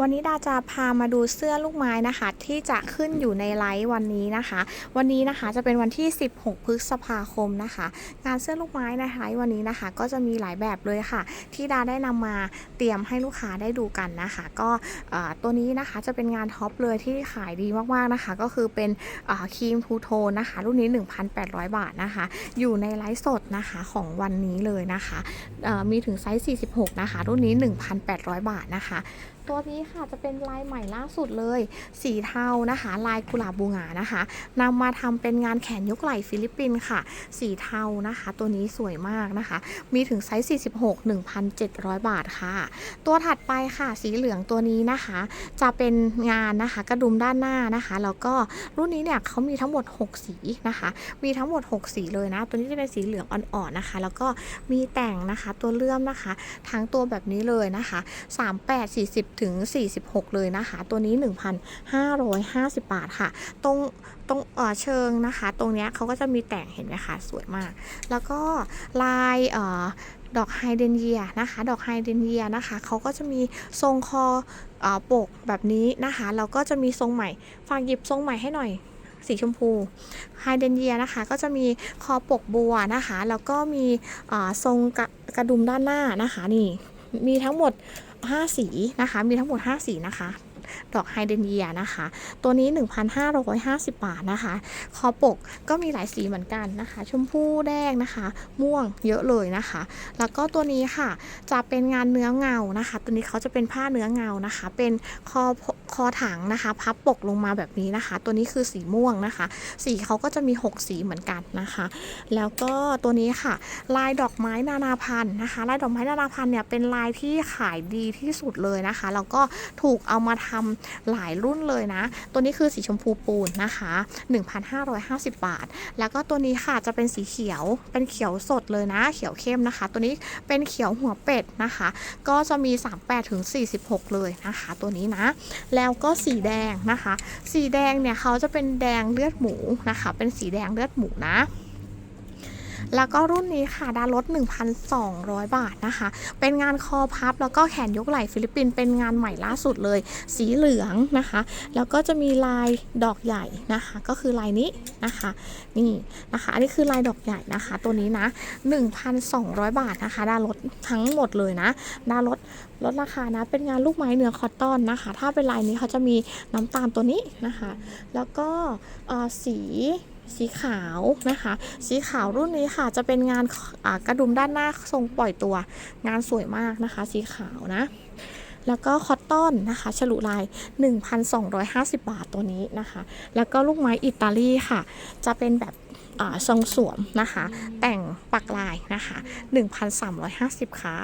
วันนี้ดาจะพามาดูเสื้อลูกไม้นะคะ ที่จะขึ้นอยู่ในไลฟ์วันนี้นะคะ วันนี้นะคะจะเป็นวันที่ 16 พฤษภาคมนะคะ งานเสื้อลูกไม้นะคะวันนี้นะคะ ก็จะมีหลายแบบเลยค่ะ ที่ดาได้นำมาเตรียมให้ลูกค้าได้ดูกันนะคะ ก็ตัวนี้นะคะจะเป็นงานท็อปเลยที่ขายดีมากๆนะคะ ก็คือเป็นครีมทูโทนนะคะ รุ่นนี้ 1,800 บาทนะคะ อยู่ในไลฟ์สดนะคะของวันนี้เลยนะคะมีถึงไซส์ 46 นะคะ รุ่นนี้ 1,800 บาทนะคะ ตัวนี้ค่ะจะเป็นลายใหม่ล่าสุดเลย สีเทานะคะ ลายกุหลาบบูงานะคะนำมาทำเป็นงานแขนยกไหล่ฟิลิปปินส์ค่ะ สีเทานะคะ ตัวนี้สวยมากนะคะ มีถึงไซส์46 1,700 บาทค่ะ ตัวถัดไปค่ะ สีเหลืองตัวนี้นะคะ จะเป็นงานนะคะ กระดุมด้านหน้านะคะ แล้วก็รุ่นนี้เนี่ยเขามีทั้งหมด 6 สีนะคะ มีทั้งหมด 6 สีเลยนะ ตัวนี้จะเป็นสีเหลืองอ่อนๆนะคะ แล้วก็มีแต่งนะคะ ตัวเลื่อมนะคะ ทั้งตัวแบบนี้เลยนะคะ 38 40ถึง 46 เลยนะคะ ตัวนี้ 1,550 บาทค่ะ ตรงตรงเออเชิงนะคะ ตรงเนี้ยเขาก็จะมีแต่งเห็นไหมคะ สวยมาก แล้วก็ลายเออดอกไฮเดนเยียนะคะ ดอกไฮเดนเยียนะคะเขาก็จะมีทรงคอเออปกแบบนี้นะคะแล้วก็จะมีทรงใหม่ฝากหยิบทรงใหม่ให้หน่อยสีชมพูไฮเดนเยียนะคะ ก็จะมีคอปกบัวนะคะ แล้วก็มีเออทรงกระกระดุมด้านหน้านะคะนี่ มีทั้งหมด 5 สีนะคะ มีทั้งหมด 5 สีนะคะ ดอกไฮเดนเยียนะคะ ตัวนี้ 1,550 บาทนะคะ คอปกก็มีหลายสีเหมือนกันนะคะ ชมพูแดงนะคะ ม่วงเยอะเลยนะคะ แล้วก็ตัวนี้ค่ะจะเป็นงานเนื้อเงานะคะ ตัวนี้เขาจะเป็นผ้าเนื้อเงานะคะ เป็นคอคอถังนะคะ พับปกลงมาแบบนี้นะคะ ตัวนี้คือสีม่วงนะคะ สีเขาก็จะมี 6 สีเหมือนกันนะคะ แล้วก็ตัวนี้ค่ะ ลายดอกไม้นานาพันธุ์นะคะ ลายดอกไม้นานาพันธุ์เนี่ยเป็นลายที่ขายดีที่สุดเลยนะคะ แล้วก็ถูกเอามาทำหลายรุ่นเลยนะ ตัวนี้คือสีชมพูปูนนะคะ 1,550 บาท แล้วก็ตัวนี้ค่ะจะเป็นสีเขียวเป็นเขียวสดเลยนะ เขียวเข้มนะคะ ตัวนี้เป็นเขียวหัวเป็ดนะคะ ก็จะมี 38ถึง46 เลยนะคะ ตัวนี้นะ แล้วก็สีแดงนะคะ สีแดงเนี่ยเขาจะเป็นแดงเลือดหมูนะคะ เป็นสีแดงเลือดหมูนะ แล้วก็รุ่นนี้ค่ะดาลด 1,200 บาทนะคะ เป็นงานคอพับแล้วก็แขนยกไหล่ฟิลิปปินส์เป็นงานใหม่ล่าสุดเลย สีเหลืองนะคะ แล้วก็จะมีลายดอกใหญ่นะคะ ก็คือลายนี้นะคะ นี่นะคะ อันนี้คือลายดอกใหญ่นะคะ ตัวนี้นะ 1,200 บาทนะคะ ดาลดทั้งหมดเลยนะ ดาลดลดราคานะ เป็นงานลูกไม้เนื้อคอตตอนนะคะ ถ้าเป็นลายนี้เขาจะมีน้ำตาลตัวนี้นะคะ แล้วก็สี สีขาวนะคะ สีขาวรุ่นนี้ค่ะจะเป็นงานกระดุมด้านหน้าทรงปล่อยตัว งานสวยมากนะคะ สีขาวนะ แล้วก็คอตตอนนะคะฉลุลาย 1,250 บาทตัวนี้นะคะ แล้วก็ลูกไม้อิตาลีค่ะ จะเป็นแบบทรงสวมนะคะ แต่งปักลายนะคะ 1,350ค่ะ